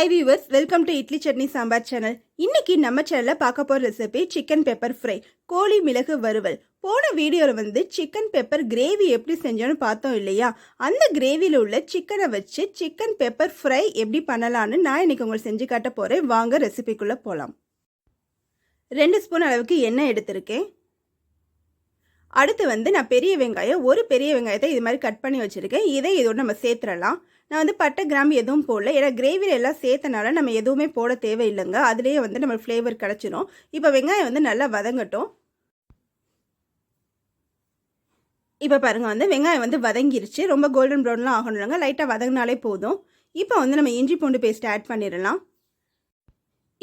Hi viewers welcome to idli chutney sambar channel இன்னைக்கு நம்ம சேனலில் பார்க்க போகிற ரெசிபி சிக்கன் பெப்பர் ஃப்ரை கோழி மிளகு வறுவல். போன வீடியோவில் வந்து சிக்கன் பெப்பர் கிரேவி எப்படி செஞ்சோன்னு பார்த்தோம் இல்லையா? அந்த கிரேவியில் உள்ள சிக்கனை வச்சு சிக்கன் பெப்பர் ஃப்ரை எப்படி பண்ணலான்னு நான் இன்னைக்கு உங்களுக்கு செஞ்சு காட்ட போகிறேன் வாங்க ரெசிபிக்குள்ளே போகலாம் ரெண்டு ஸ்பூன் அளவுக்கு எண்ணெய் எடுத்திருக்கேன். அடுத்து வந்து நான் பெரிய வெங்காயம் ஒரு பெரிய வெங்காயத்தை இது மாதிரி கட் பண்ணி வச்சுருக்கேன். இதை இதோடு நம்ம சேர்த்துடலாம். நான் வந்து பட்டை கிராம்பு எதுவும் போடல. ஏன்னா கிரேவியில் எல்லாம் சேர்த்தனால நம்ம எதுவுமே போட தேவையில்லைங்க. அதுலேயே வந்து நம்ம ஃப்ளேவர் கிடச்சிரும். இப்போ வெங்காயம் வந்து நல்லா வதங்கட்டும். இப்போ பாருங்கள் வந்து வெங்காயம் வந்து வதங்கிருச்சு. ரொம்ப கோல்டன் ப்ரௌன்லாம் ஆகணும்லங்க லைட்டாக வதங்கினாலே போதும். இப்போ வந்து நம்ம இஞ்சி பூண்டு பேஸ்ட் ஆட் பண்ணிடலாம்.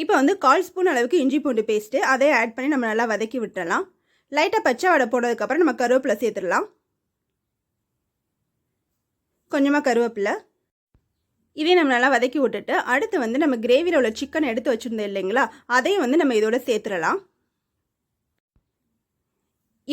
இப்போ வந்து கால் ஸ்பூன் அளவுக்கு இஞ்சி பூண்டு பேஸ்ட்டு அதை ஆட் பண்ணி நம்ம நல்லா வதக்கி விட்டுறலாம் லைட்டாக பச்சை வடை போனதுக்கப்புறம் நம்ம கருவேப்பிலை சேர்த்துடலாம். கொஞ்சமாக கருவேப்பிலை. இதே நம்ம நல்லா வதக்கி விட்டுட்டு அடுத்து வந்து நம்ம கிரேவியில் உள்ள சிக்கன் எடுத்து வச்சுருந்தோம் இல்லைங்களா? அதையும் வந்து நம்ம இதோட சேர்த்துடலாம்.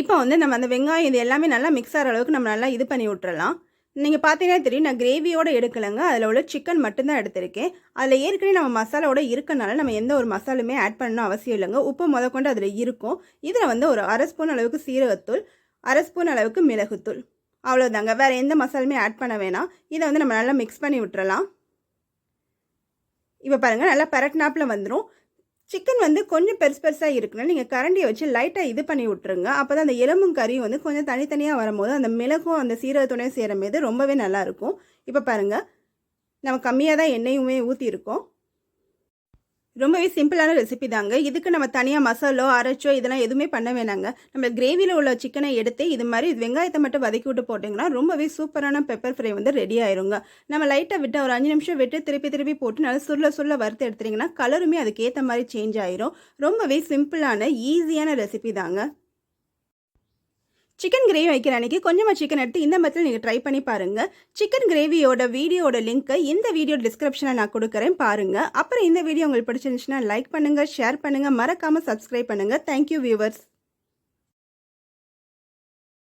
இப்போ வந்து நம்ம அந்த வெங்காயம் இது எல்லாமே நல்லா மிக்ஸ் ஆகிற அளவுக்கு நம்ம நல்லா இது பண்ணி விட்டுறலாம். நீங்கள் பார்த்தீங்கன்னா தெரியும் நான் கிரேவியோடு எடுக்கலைங்க. அதில் உள்ள சிக்கன் மட்டும்தான் எடுத்திருக்கேன். அதில் ஏற்கனவே நம்ம மசாலாவோட இருக்கனால நம்ம எந்த ஒரு மசாலுமே ஆட் பண்ணணும் அவசியம் இல்லைங்க. உப்பு முத கொண்டு அதில் இருக்கும். இதில் வந்து ஒரு அரை ஸ்பூன் அளவுக்கு சீரகத்தூள் அரை ஸ்பூன் அளவுக்கு மிளகுத்தூள். அவ்வளோதாங்க வேறு எந்த மசாலுமே ஆட் பண்ண வேணாம். இதை வந்து நம்ம நல்லா மிக்ஸ் பண்ணி விட்டுறலாம். இப்போ பாருங்கள் நல்லா பரட்னாப்பில் வந்துடும் சிக்கன் வந்து கொஞ்சம் பெருசு பெருசாக இருக்குன்னா நீங்கள் கரண்டியை வச்சு லைட்டாக இது பண்ணி விட்ருங்க அப்போ தான் அந்த எலும்பும் கறியும் வந்து கொஞ்சம் தனித்தனியாக வரும்போது அந்த மிளகும் அந்த சீரகத்துணையும் சேரும் போது ரொம்பவே நல்லாயிருக்கும் இப்போ பாருங்கள் நம்ம கம்மியாக தான் எண்ணெயுமே ஊற்றிருக்கோம் ரொம்பவே சிம்பிளான ரெசிபி தாங்க. இதுக்கு நம்ம தனியாக மசாலோ அரைச்சோ இதெல்லாம் எதுவுமே பண்ண வேணாங்க. நம்ம கிரேவியில் உள்ள சிக்கனை எடுத்து இது மாதிரி வெங்காயத்தை மட்டும் வதக்கி விட்டு போட்டிங்கன்னா ரொம்பவே சூப்பரான பெப்பர் ஃப்ரை வந்து ரெடி ஆயிருங்க. நம்ம லைட்டாக விட்டு ஒரு அஞ்சு நிமிஷம் விட்டு திருப்பி திருப்பி போட்டு நல்லா சுருள சுருள வறுத்து எடுத்துட்டிங்கன்னா கலருமே அதுக்கேற்ற மாதிரி சேஞ்ச் ஆயிரும். ரொம்பவே சிம்பிளான ஈஸியான ரெசிபி தாங்க. சிக்கன் கிரேவி வைக்கிற அன்றைக்கி கொஞ்சமாக சிக்கன் எடுத்து இந்த மெத்தில் நீங்கள் ட்ரை பண்ணி பாருங்கள் சிக்கன் கிரேவியோட வீடியோட லிங்க்கை இந்த வீடியோ டிஸ்கிரிப்ஷனில் நான் கொடுக்குறேன். பாருங்கள் அப்புறம் இந்த வீடியோ உங்களுக்கு பிடிச்சிருந்துச்சுன்னா லைக் பண்ணுங்கள் ஷேர் பண்ணுங்கள் மறக்காமல் சப்ஸ்கிரைப் பண்ணுங்கள் தேங்க்யூ வியூவர்ஸ்